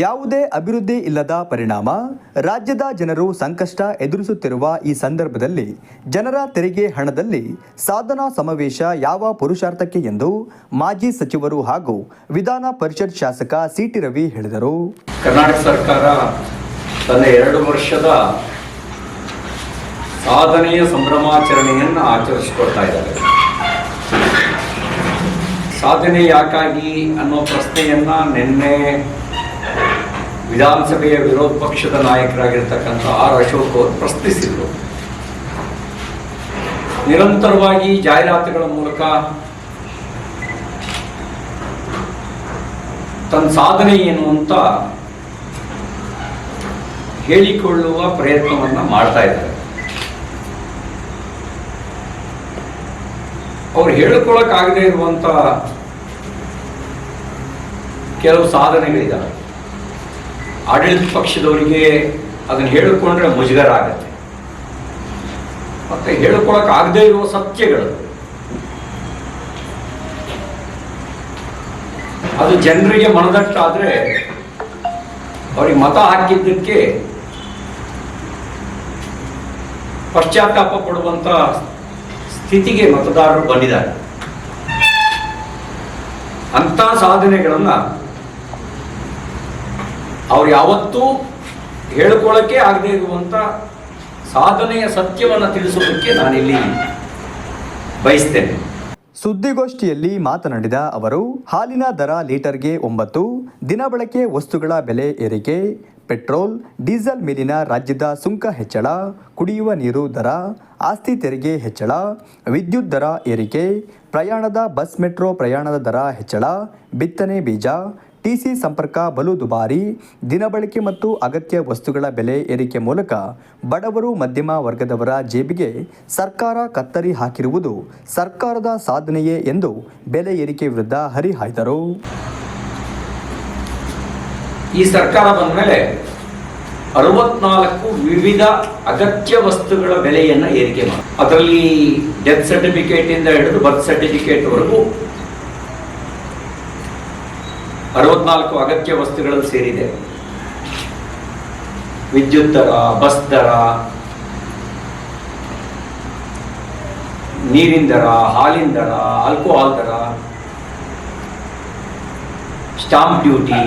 ಯಾವುದೇ ಅಭಿವೃದ್ಧಿ ಇಲ್ಲದ ಪರಿಣಾಮ, ರಾಜ್ಯದ ಜನರು ಸಂಕಷ್ಟ ಎದುರಿಸುತ್ತಿರುವ ಈ ಸಂದರ್ಭದಲ್ಲಿ ಜನರ ತೆರಿಗೆ ಹಣದಲ್ಲಿ ಸಾಧನಾ ಸಮಾವೇಶ ಯಾವ ಪುರುಷಾರ್ಥಕ್ಕೆ ಎಂದು ಮಾಜಿ ಸಚಿವರು ಹಾಗೂ ವಿಧಾನ ಪರಿಷತ್ ಶಾಸಕ ಸಿಟಿ ರವಿ ಹೇಳಿದರು. ಕರ್ನಾಟಕ ಸರ್ಕಾರ ತನ್ನ ಎರಡು ವರ್ಷದ ಸಾಧನೆಯ ಸಂಭ್ರಮಾಚರಣೆಯನ್ನು ಆಚರಿಸಿಕೊಳ್ತಾ ಇದ್ದಾರೆ. ಸಾಧನೆ ಯಾಕಾಗಿ ಅನ್ನೋ ಪ್ರಶ್ನೆಯನ್ನ ನಿನ್ನೆ ವಿಧಾನಸಭೆಯ ವಿರೋಧ ಪಕ್ಷದ ನಾಯಕರಾಗಿರ್ತಕ್ಕಂಥ ಆರ್ ಅಶೋಕ್ ಅವರು ಪ್ರಶ್ನಿಸಿದರು. ನಿರಂತರವಾಗಿ ಜಾಹೀರಾತುಗಳ ಮೂಲಕ ತನ್ನ ಸಾಧನೆ ಏನು ಅಂತ ಹೇಳಿಕೊಳ್ಳುವ ಪ್ರಯತ್ನವನ್ನ ಮಾಡ್ತಾ ಇದ್ದಾರೆ. ಅವ್ರು ಹೇಳ್ಕೊಳಕ್ಕಾಗದೇ ಇರುವಂತ ಕೆಲವು ಸಾಧನೆಗಳಿದ್ದಾವೆ ಆಡಳಿತ ಪಕ್ಷದವರಿಗೆ ಅದನ್ನು ಹೇಳಿಕೊಂಡ್ರೆ ಮುಜುಗರ ಆಗತ್ತೆ ಮತ್ತೆ ಹೇಳಿಕೊಳಕ್ ಆಗದೇ ಇರುವ ಸತ್ಯಗಳು. ಅದು ಜನರಿಗೆ ಮನದಟ್ಟಾದ್ರೆ ಅವರಿಗೆ ಮತ ಹಾಕಿದ್ದಕ್ಕೆ ಪಶ್ಚಾತ್ತಾಪ ಪಡುವಂತ ಸ್ಥಿತಿಗೆ ಮತದಾರರು ಬಂದಿದ್ದಾರೆ. ಅಂತ ಸಾಧನೆಗಳನ್ನ ಅವ್ರು ಯಾವತ್ತೂ ಹೇಳ್ಕೊಳ್ಳೋಕ್ಕೆ ಆಗದೆ ಇರುವಂತ ಸಾಧನೆಯ ಸತ್ಯವನ್ನ ತಿಳಿಸೋದಕ್ಕೆ ನಾನಿಲ್ಲಿ ಬಯಸ್ತೇನೆ. ಸುದ್ದಿಗೋಷ್ಠಿಯಲ್ಲಿ ಮಾತನಾಡಿದ ಅವರು, ಹಾಲಿನ ದರ ಲೀಟರ್ಗೆ ಒಂಬತ್ತು ದಿನಬಳಕೆ ವಸ್ತುಗಳ ಬೆಲೆ ಏರಿಕೆ, ಪೆಟ್ರೋಲ್, ಡೀಸೆಲ್ ಮೇಲಿನ ರಾಜ್ಯದ ಸುಂಕ ಹೆಚ್ಚಳ, ಕುಡಿಯುವ ನೀರು ದರ, ಆಸ್ತಿ ತೆರಿಗೆ ಹೆಚ್ಚಳ, ವಿದ್ಯುತ್ ದರ ಏರಿಕೆ, ಪ್ರಯಾಣದ ಬಸ್ ಮೆಟ್ರೋ ಪ್ರಯಾಣದ ದರ ಹೆಚ್ಚಳ, ಬಿತ್ತನೆ ಬೀಜ ಟಿಸಿ ಸಂಪರ್ಕ ಬಲು ದುಬಾರಿ ದಿನಬಳಕೆ ಮತ್ತು ಅಗತ್ಯ ವಸ್ತುಗಳ ಬೆಲೆ ಏರಿಕೆ ಮೂಲಕ ಬಡವರು, ಮಧ್ಯಮ ವರ್ಗದವರ ಜೇಬಿಗೆ ಸರ್ಕಾರ ಕತ್ತರಿ ಹಾಕಿರುವುದು ಸರ್ಕಾರದ ಸಾಧನೆಯೇ ಎಂದು ಬೆಲೆ ಏರಿಕೆ ವಿರುದ್ಧ ಹರಿಹಾಯ್ದರು. ಈ ಸರ್ಕಾರ ಬಂದ ಮೇಲೆ ಅರವತ್ನಾಲ್ಕು ವಿವಿಧ ಅಗತ್ಯ ವಸ್ತುಗಳ ಬೆಲೆಯನ್ನು ಏರಿಕೆ ಮಾಡಿ, ಅದರಲ್ಲಿ ಡೆತ್ ಸರ್ಟಿಫಿಕೇಟ್ ಇಂದ ಹಿಡಿದು ಬರ್ತ್ ಸರ್ಟಿಫಿಕೇಟ್ ವರೆಗೂ ಅರವತ್ನಾಲ್ಕು ಅಗತ್ಯ ವಸ್ತುಗಳಲ್ಲಿ ಸೇರಿದೆ. ವಿದ್ಯುತ್ ದರ, ಬಸ್ ದರ, ನೀರಿನ ದರ, ಹಾಲಿನ ದರ ಆಲ್ಕೋಹಾಲ್ ದರ stamp duty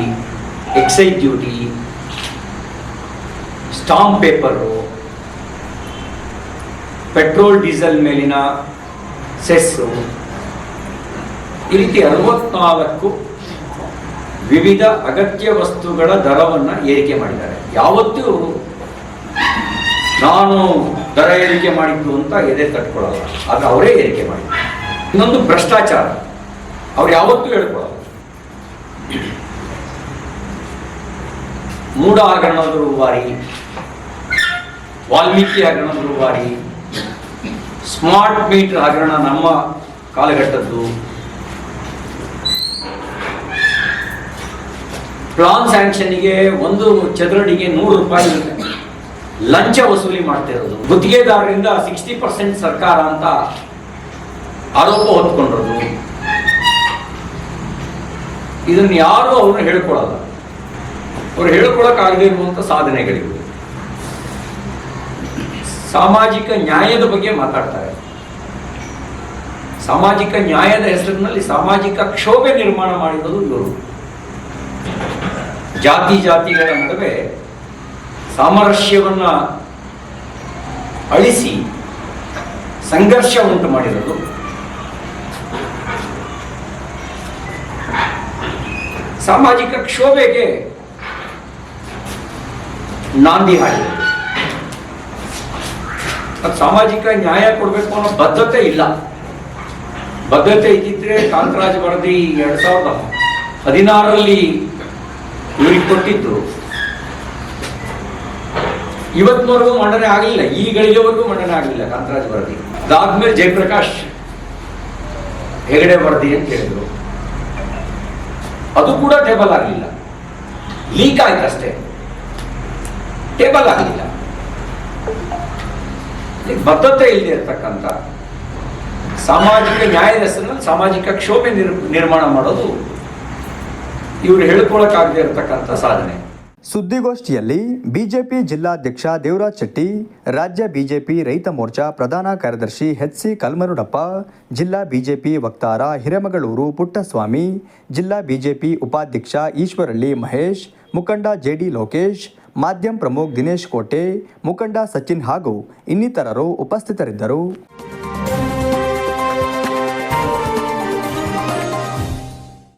excise duty stamp paper petrol diesel ಮೇಲಿನ ಸೆಸ್ಸು ಈ ರೀತಿ ಅರವತ್ನಾಲ್ಕು ವಿವಿಧ ಅಗತ್ಯ ವಸ್ತುಗಳ ದರವನ್ನು ಏರಿಕೆ ಮಾಡಿದ್ದಾರೆ. ಯಾವತ್ತೂ ನಾನು ದರ ಏರಿಕೆ ಮಾಡಿದ್ದು ಅಂತ ಎದೆ ತಟ್ಕೊಳ್ಳಲ್ಲ. ಅದು ಅವರೇ ಏರಿಕೆ ಮಾಡಿದ್ರು ಇನ್ನೊಂದು ಭ್ರಷ್ಟಾಚಾರ. ಅವ್ರು ಯಾವತ್ತೂ ಹೇಳ್ಕೊಳ್ಳಲ್ಲ. ಮೂಢ ಹಗರಣದ ರೂವಾರಿ, ವಾಲ್ಮೀಕಿ ಹಗರಣದ ರೂವಾರಿ, ಸ್ಮಾರ್ಟ್ ಮೀಟರ್ ಹಗರಣ ನಮ್ಮ ಕಾಲಘಟ್ಟದ್ದು. ಪ್ಲಾನ್ ಸ್ಯಾಂಕ್ಷನ್ಗೆ ಒಂದು ಚದರಡಿಗೆ ನೂರು ರೂಪಾಯಿ ಲಂಚ ವಸೂಲಿ ಮಾಡ್ತಾ ಇರೋದು ಗುತ್ತಿಗೆದಾರರಿಂದ ಸಿಕ್ಸ್ಟಿ ಪರ್ಸೆಂಟ್ ಸರ್ಕಾರ ಅಂತ ಆರೋಪ ಹೊತ್ಕೊಂಡಿರೋದು. ಇದನ್ನ ಯಾರು ಅವ್ರನ್ನ ಹೇಳ್ಕೊಳಲ್ಲ ಅವ್ರು ಹೇಳ್ಕೊಳಕ್ಕಾಗದೇ ಇರುವಂತ ಸಾಧನೆಗಳಿವೆ. ಸಾಮಾಜಿಕ ನ್ಯಾಯದ ಬಗ್ಗೆ ಮಾತಾಡ್ತಾರೆ. ಸಾಮಾಜಿಕ ನ್ಯಾಯದ ಹೆಸರಿನಲ್ಲಿ ಸಾಮಾಜಿಕ ಕ್ಷೋಭೆ ನಿರ್ಮಾಣ ಮಾಡಿರೋದು ಇವರು. ಜಾತಿ ಜಾತಿಗಳ ನಡುವೆ ಸಾಮರಸ್ಯವನ್ನು ಅಳಿಸಿ ಸಂಘರ್ಷ ಉಂಟು ಮಾಡಿರೋದು. ಸಾಮಾಜಿಕ ಕ್ಷೋಭೆಗೆ ನಾಂದಿ ಹಾಡಿದೆ ಸಾಮಾಜಿಕ ನ್ಯಾಯ ಕೊಡಬೇಕು ಅನ್ನೋ ಬದ್ಧತೆ ಇಲ್ಲ. ಬದ್ಧತೆ ಇದ್ದಿದ್ರೆ ಕಾಂತರಾಜ್ ವರದಿ ಎರಡ್ ಸಾವಿರದ ಹದಿನಾರರಲ್ಲಿ ಇವ್ರಿಗೆ ಕೊಟ್ಟಿದ್ದು. ಇವತ್ತಿನವರೆಗೂ ಮಂಡನೆ ಆಗಲಿಲ್ಲ ಈ ಗಳಿಗೆವರೆಗೂ ಮಂಡನೆ ಆಗಲಿಲ್ಲ ಕಾಂತರಾಜ್ ವರದಿ. ಅದಾದ್ಮೇಲೆ ಜಯಪ್ರಕಾಶ್ ಹೆಗಡೆ ವರದಿ ಅಂತ ಹೇಳಿದ್ರು. ಅದು ಕೂಡ ಟೇಬಲ್ ಆಗಲಿಲ್ಲ. ಲೀಕ್ ಆಯ್ತು ಅಷ್ಟೇ. ಟೇಬಲ್ ಆಗಲಿಲ್ಲ. ಬದ್ಧತೆ ಇಲ್ಲದೆ ಇರತಕ್ಕಂಥ ಸಾಮಾಜಿಕ ನ್ಯಾಯದ ಹೆಸರಿನಲ್ಲಿ ಸಾಮಾಜಿಕ ಕ್ಷೋಭೆ ನಿರ್ ನಿರ್ಮಾಣ ಮಾಡೋದು ಇವ್ರು ಹೇಳ್ಕೊಳಕ್ಕಾಗದೇ ಇರತಕ್ಕಂಥ ಸಾಧನೆ. ಸುದ್ದಿಗೋಷ್ಠಿಯಲ್ಲಿ ಬಿಜೆಪಿ ಜಿಲ್ಲಾಧ್ಯಕ್ಷ ದೇವರಾಜ್ ಶೆಟ್ಟಿ, ರಾಜ್ಯ ಬಿಜೆಪಿ ರೈತ ಮೋರ್ಚಾ ಪ್ರಧಾನ ಕಾರ್ಯದರ್ಶಿ ಎಚ್ ಸಿ ಕಲ್ಮರುಡಪ್ಪ, ಜಿಲ್ಲಾ ಬಿಜೆಪಿ ವಕ್ತಾರ ಹಿರೇಮಗಳೂರು ಪುಟ್ಟಸ್ವಾಮಿ, ಜಿಲ್ಲಾ ಬಿಜೆಪಿ ಉಪಾಧ್ಯಕ್ಷ ಈಶ್ವರಳ್ಳಿ ಮಹೇಶ್, ಮುಖಂಡ ಜೆಡಿ ಲೋಕೇಶ್ ಮಾಧ್ಯಮ ಪ್ರಮುಖ್ ದಿನೇಶ್ ಕೋಟೆ, ಮುಖಂಡ ಸಚಿನ್ ಹಾಗೂ ಇನ್ನಿತರರು ಉಪಸ್ಥಿತರಿದ್ದರು.